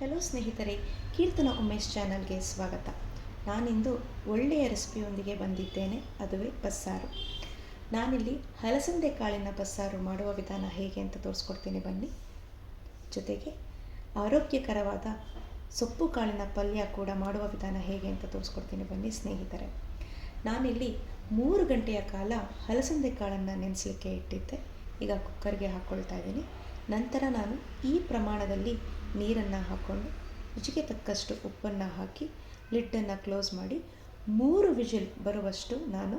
Hello ಸ್ನೇಹಿತರೆ, ಕೀರ್ತನ ಉಮೇಶ್ ಚಾನಲ್ಗೆ ಸ್ವಾಗತ. ನಾನಿಂದು ಒಳ್ಳೆಯ ರೆಸಿಪಿಯೊಂದಿಗೆ ಬಂದಿದ್ದೇನೆ, ಅದುವೇ ಬಸ್ಸಾರು. ನಾನಿಲ್ಲಿ ಹಲಸಂದೆ ಕಾಳಿನ ಬಸ್ಸಾರು ಮಾಡುವ ವಿಧಾನ ಹೇಗೆ ಅಂತ ತೋರಿಸ್ಕೊಡ್ತೀನಿ ಬನ್ನಿ. ಜೊತೆಗೆ ಆರೋಗ್ಯಕರವಾದ ಸೊಪ್ಪು ಕಾಳಿನ ಪಲ್ಯ ಕೂಡ ಮಾಡುವ ವಿಧಾನ ಹೇಗೆ ಅಂತ ತೋರಿಸ್ಕೊಡ್ತೀನಿ ಬನ್ನಿ ಸ್ನೇಹಿತರೆ. ನಾನಿಲ್ಲಿ ಮೂರು ಗಂಟೆಯ ಕಾಲ ಹಲಸಂದೆ ಕಾಳನ್ನು ನೆನೆಸಲಿಕ್ಕೆ ಇಟ್ಟಿದ್ದೆ. ಈಗ ಕುಕ್ಕರ್ಗೆ ಹಾಕ್ಕೊಳ್ತಾ ಇದ್ದೀನಿ. ನಂತರ ನಾನು ಈ ಪ್ರಮಾಣದಲ್ಲಿ ನೀರನ್ನು ಹಾಕ್ಕೊಂಡು ರುಚಿಗೆ ತಕ್ಕಷ್ಟು ಉಪ್ಪನ್ನು ಹಾಕಿ ಲಿಡ್ಡನ್ನು ಕ್ಲೋಸ್ ಮಾಡಿ ಮೂರು ವಿಜಿಲ್ ಬರುವಷ್ಟು ನಾನು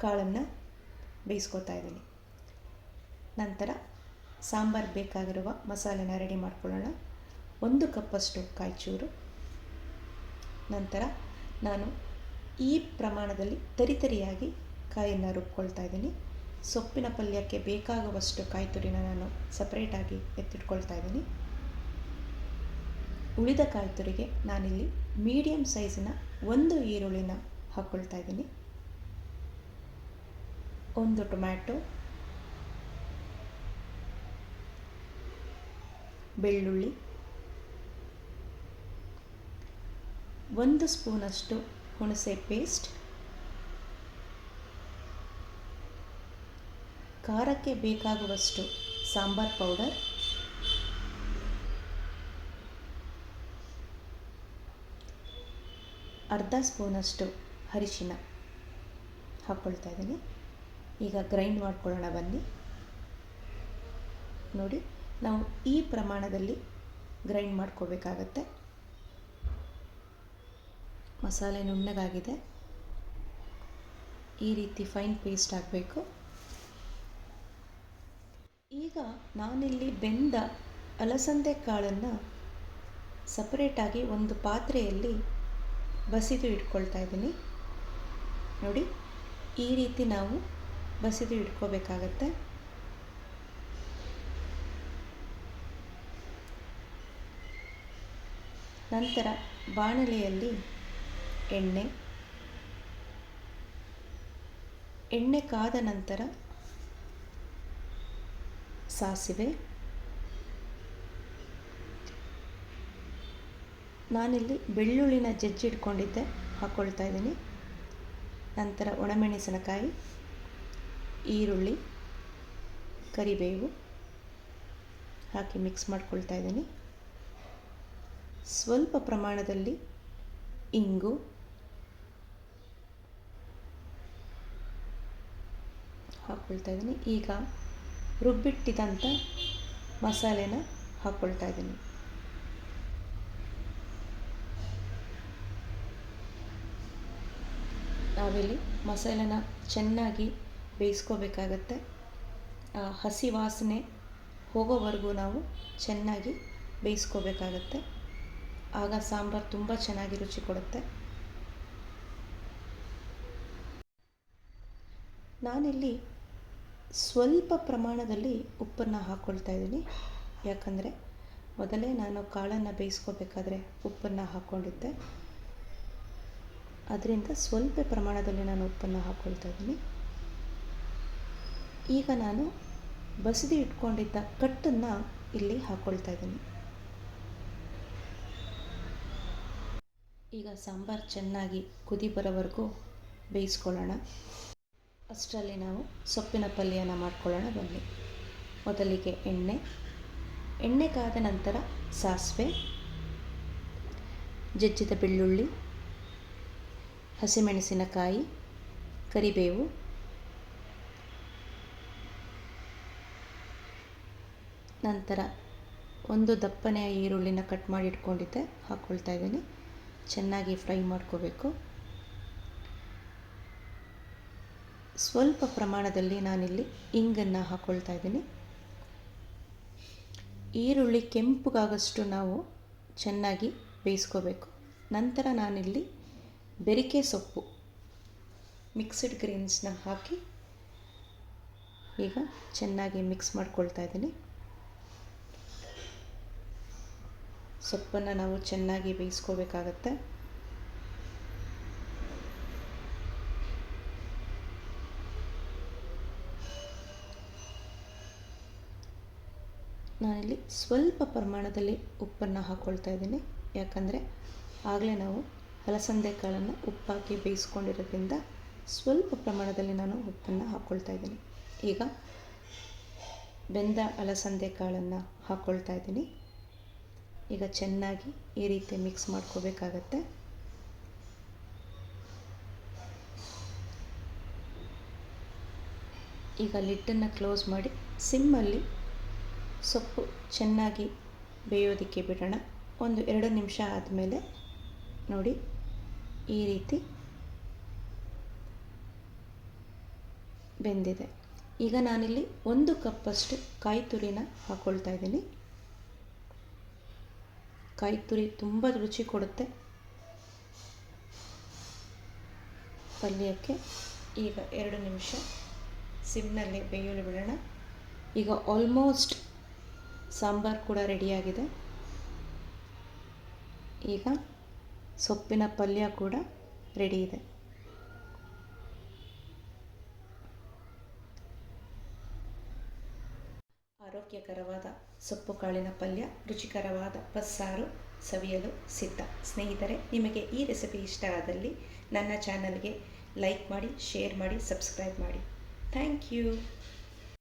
ಕಾಳನ್ನು ಬೇಯಿಸ್ಕೊತಾ ಇದ್ದೀನಿ. ನಂತರ ಸಾಂಬಾರು ಬೇಕಾಗಿರುವ ಮಸಾಲೆನ ರೆಡಿ ಮಾಡ್ಕೊಳ್ಳೋಣ. ಒಂದು ಕಪ್ಪಷ್ಟು ಕಾಯಿಚೂರು. ನಂತರ ನಾನು ಈ ಪ್ರಮಾಣದಲ್ಲಿ ತರಿತರಿಯಾಗಿ ಕಾಯನ್ನು ರುಬ್ಕೊಳ್ತಾ ಇದ್ದೀನಿ. ಸೊಪ್ಪಿನ ಪಲ್ಯಕ್ಕೆ ಬೇಕಾಗುವಷ್ಟು ಕಾಯಿ ತುರಿನ ನಾನು ಸಪ್ರೇಟಾಗಿ ಎತ್ತಿಟ್ಕೊಳ್ತಾ ಇದ್ದೀನಿ. ಉಳಿದ ಕಾಯಿ ತುರಿಗೆ ನಾನಿಲ್ಲಿ ಮೀಡಿಯಮ್ ಸೈಜಿನ ಒಂದು ಈರುಳ್ಳಿನ ಹಾಕ್ಕೊಳ್ತಾ ಇದ್ದೀನಿ. ಒಂದು ಟೊಮ್ಯಾಟೊ, ಬೆಳ್ಳುಳ್ಳಿ, ಒಂದು ಸ್ಪೂನಷ್ಟು ಹುಣಸೆ ಪೇಸ್ಟ್ ಖಾರಕ್ಕೆ ಬೇಕಾಗುವಷ್ಟು ಸಾಂಬಾರ್ ಪೌಡರ್ ಅರ್ಧ ಸ್ಪೂನಷ್ಟು ಅರಿಶಿನ ಹಾಕ್ಕೊಳ್ತಾ ಇದ್ದೀನಿ. ಈಗ ಗ್ರೈಂಡ್ ಮಾಡ್ಕೊಳ್ಳೋಣ ಬನ್ನಿ. ನೋಡಿ, ನಾವು ಈ ಪ್ರಮಾಣದಲ್ಲಿ ಗ್ರೈಂಡ್ ಮಾಡ್ಕೋಬೇಕಾಗತ್ತೆ ಮಸಾಲೆ ನುಣ್ಣಗಾಗಿದೆ. ಈ ರೀತಿ ಫೈನ್ ಪೇಸ್ಟ್ ಆಗಬೇಕು ಈಗ ನಾನಿಲ್ಲಿ ಬೆಂದ ಅಲಸಂದೆ ಕಾಳನ್ನು ಸಪರೇಟಾಗಿ ಒಂದು ಪಾತ್ರೆಯಲ್ಲಿ ಬಸಿದು ಇಟ್ಕೊಳ್ತಾ ಇದ್ದೀನಿ. ನೋಡಿ, ಈ ರೀತಿ ನಾವು ಬಸಿದು ಇಟ್ಕೋಬೇಕಾಗತ್ತೆ. ನಂತರ ಬಾಣಲೆಯಲ್ಲಿ ಎಣ್ಣೆ. ಎಣ್ಣೆ ಕಾದ ನಂತರ ಸಾಸಿವೆ. ನಾನಿಲ್ಲಿ ಬೆಳ್ಳುಳ್ಳಿನ ಜಜ್ಜಿ ಇಟ್ಕೊಂಡಿದ್ದೆ ಹಾಕ್ಕೊಳ್ತಾ ಇದ್ದೀನಿ. ನಂತರ ಒಣಮೆಣಸಿನಕಾಯಿ, ಈರುಳ್ಳಿ, ಕರಿಬೇವು ಹಾಕಿ ಮಿಕ್ಸ್ ಮಾಡ್ಕೊಳ್ತಾ ಇದ್ದೀನಿ. ಸ್ವಲ್ಪ ಪ್ರಮಾಣದಲ್ಲಿ ಇಂಗು ಹಾಕ್ಕೊಳ್ತಾ ಇದ್ದೀನಿ. ಈಗ ರುಬ್ಬಿಟ್ಟಿದಂಥ ಮಸಾಲೆನ ಹಾಕ್ಕೊಳ್ತಾ ಇದ್ದೀನಿ. ನಾವಿಲ್ಲಿ ಮಸಾಲೆನ ಚೆನ್ನಾಗಿ ಬೇಯಿಸ್ಕೋಬೇಕಾಗತ್ತೆ. ಹಸಿ ವಾಸನೆ ಹೋಗೋವರೆಗೂ ನಾವು ಚೆನ್ನಾಗಿ ಬೇಯಿಸ್ಕೋಬೇಕಾಗತ್ತೆ. ಆಗ ಸಾಂಬಾರು ತುಂಬ ಚೆನ್ನಾಗಿ ರುಚಿ ಕೊಡುತ್ತೆ. ನಾನಿಲ್ಲಿ ಸ್ವಲ್ಪ ಪ್ರಮಾಣದಲ್ಲಿ ಉಪ್ಪನ್ನು ಹಾಕ್ಕೊಳ್ತಾ ಇದ್ದೀನಿ. ಯಾಕಂದರೆ ಮೊದಲೇ ನಾನು ಕಾಳನ್ನು ಬೇಯಿಸ್ಕೋಬೇಕಾದ್ರೆ ಉಪ್ಪನ್ನು ಹಾಕ್ಕೊಂಡಿದ್ದೆ. ಅದರಿಂದ ಸ್ವಲ್ಪ ಪ್ರಮಾಣದಲ್ಲಿ ನಾನು ಉಪ್ಪನ್ನು ಹಾಕ್ಕೊಳ್ತಾ ಇದ್ದೀನಿ. ಈಗ ನಾನು ಬಸಿದು ಇಟ್ಕೊಂಡಿದ್ದ ಕಟ್ಟನ್ನು ಇಲ್ಲಿ ಹಾಕ್ಕೊಳ್ತಾ ಇದ್ದೀನಿ. ಈಗ ಸಾಂಬಾರು ಚೆನ್ನಾಗಿ ಕುದಿ ಬರೋವರೆಗೂ ಬೇಯಿಸ್ಕೊಳ್ಳೋಣ. ಅಷ್ಟರಲ್ಲಿ ನಾವು ಸೊಪ್ಪಿನ ಪಲ್ಯನ ಮಾಡ್ಕೊಳ್ಳೋಣ. ಬನ್ನಿ. ಮೊದಲಿಗೆ ಎಣ್ಣೆ. ಎಣ್ಣೆ ಕಾದ ನಂತರ ಸಾಸಿವೆ, ಜಜ್ಜಿದ ಬೆಳ್ಳುಳ್ಳಿ ಹಸಿಮೆಣಸಿನಕಾಯಿ, ಕರಿಬೇವು, ನಂತರ ಒಂದು ದಪ್ಪನೆಯ ಈರುಳ್ಳಿನ ಕಟ್ ಮಾಡಿ ಇಟ್ಕೊಂಡಿದ್ದೆ ಹಾಕ್ಕೊಳ್ತಾ ಇದ್ದೀನಿ. ಚೆನ್ನಾಗಿ ಫ್ರೈ ಮಾಡ್ಕೋಬೇಕು. ಸ್ವಲ್ಪ ಪ್ರಮಾಣದಲ್ಲಿ ನಾನಿಲ್ಲಿ ಇಂಗನ್ನು ಹಾಕ್ಕೊಳ್ತಾ ಇದ್ದೀನಿ. ಈರುಳ್ಳಿ ಕೆಂಪುಗಾಗಷ್ಟು ನಾವು ಚೆನ್ನಾಗಿ ಬೇಯಿಸ್ಕೋಬೇಕು. ನಂತರ ನಾನಿಲ್ಲಿ ಬೆರಿಕೆ ಸೊಪ್ಪು. ಮಿಕ್ಸ್ಡ್ ಗ್ರೀನ್ಸ್ನ ಹಾಕಿ ಈಗ ಚೆನ್ನಾಗಿ ಮಿಕ್ಸ್ ಮಾಡ್ಕೊಳ್ತಾ ಇದ್ದೀನಿ. ಸೊಪ್ಪನ್ನು ನಾವು ಚೆನ್ನಾಗಿ ಬೇಯಿಸ್ಕೋಬೇಕಾಗತ್ತೆ. ನಾನಿಲ್ಲಿ ಸ್ವಲ್ಪ ಪ್ರಮಾಣದಲ್ಲಿ ಉಪ್ಪನ್ನು ಹಾಕ್ಕೊಳ್ತಾ ಇದ್ದೀನಿ. ಯಾಕಂದರೆ ಆಗಲೇ ನಾವು ಅಲಸಂದೆ ಕಾಳನ್ನು ಉಪ್ಪಾಕಿ ಬೇಯಿಸ್ಕೊಂಡಿರೋದ್ರಿಂದ ಸ್ವಲ್ಪ ಪ್ರಮಾಣದಲ್ಲಿ ನಾನು ಉಪ್ಪನ್ನು ಹಾಕ್ಕೊಳ್ತಾ ಇದ್ದೀನಿ. ಈಗ ಬೆಂದ ಅಲಸಂದೆ ಕಾಳನ್ನು ಹಾಕ್ಕೊಳ್ತಾ ಇದ್ದೀನಿ. ಈಗ ಚೆನ್ನಾಗಿ ಈ ರೀತಿ ಮಿಕ್ಸ್ ಮಾಡ್ಕೋಬೇಕಾಗತ್ತೆ. ಈಗ ಲಿಡ್ಡನ್ನು ಕ್ಲೋಸ್ ಮಾಡಿ ಸಿಮ್ಮಲ್ಲಿ ಸೊಪ್ಪು ಚೆನ್ನಾಗಿ ಬೇಯೋದಕ್ಕೆ ಬಿಡೋಣ. ಒಂದು ಎರಡು ನಿಮಿಷ ಆದಮೇಲೆ ನೋಡಿ ಈ ರೀತಿ ಬೆಂದಿದೆ. ಈಗ ನಾನಿಲ್ಲಿ ಒಂದು ಕಪ್ಪಷ್ಟು ಕಾಯಿ ತುರಿನ ಹಾಕ್ಕೊಳ್ತಾ ಇದ್ದೀನಿ. ಕಾಯಿ ತುರಿ ತುಂಬ ರುಚಿ ಕೊಡುತ್ತೆ. ಪಲ್ಯಕ್ಕೆ ಈಗ ಎರಡು ನಿಮಿಷ ಸಿಮ್ನಲ್ಲಿ ಬೇಯಲು ಬಿಡೋಣ. ಈಗ ಆಲ್ಮೋಸ್ಟ್ ಸಾಂಬಾರು ಕೂಡ ರೆಡಿಯಾಗಿದೆ. ಈಗ ಸೊಪ್ಪಿನ ಪಲ್ಯ ಕೂಡ ರೆಡಿ ಇದೆ. ಆರೋಗ್ಯಕರವಾದ ಸೊಪ್ಪು ಕಾಳಿನ ಪಲ್ಯ, ರುಚಿಕರವಾದ ಬಸ್ಸಾರು ಸವಿಯಲು ಸಿದ್ಧ. ಸ್ನೇಹಿತರೆ, ನಿಮಗೆ ಈ ರೆಸಿಪಿ ಇಷ್ಟ ಆದಲ್ಲಿ ನನ್ನ ಚಾನಲ್ಗೆ ಲೈಕ್ ಮಾಡಿ ಶೇರ್ ಮಾಡಿ ಸಬ್ಸ್ಕ್ರೈಬ್ ಮಾಡಿ. Thank you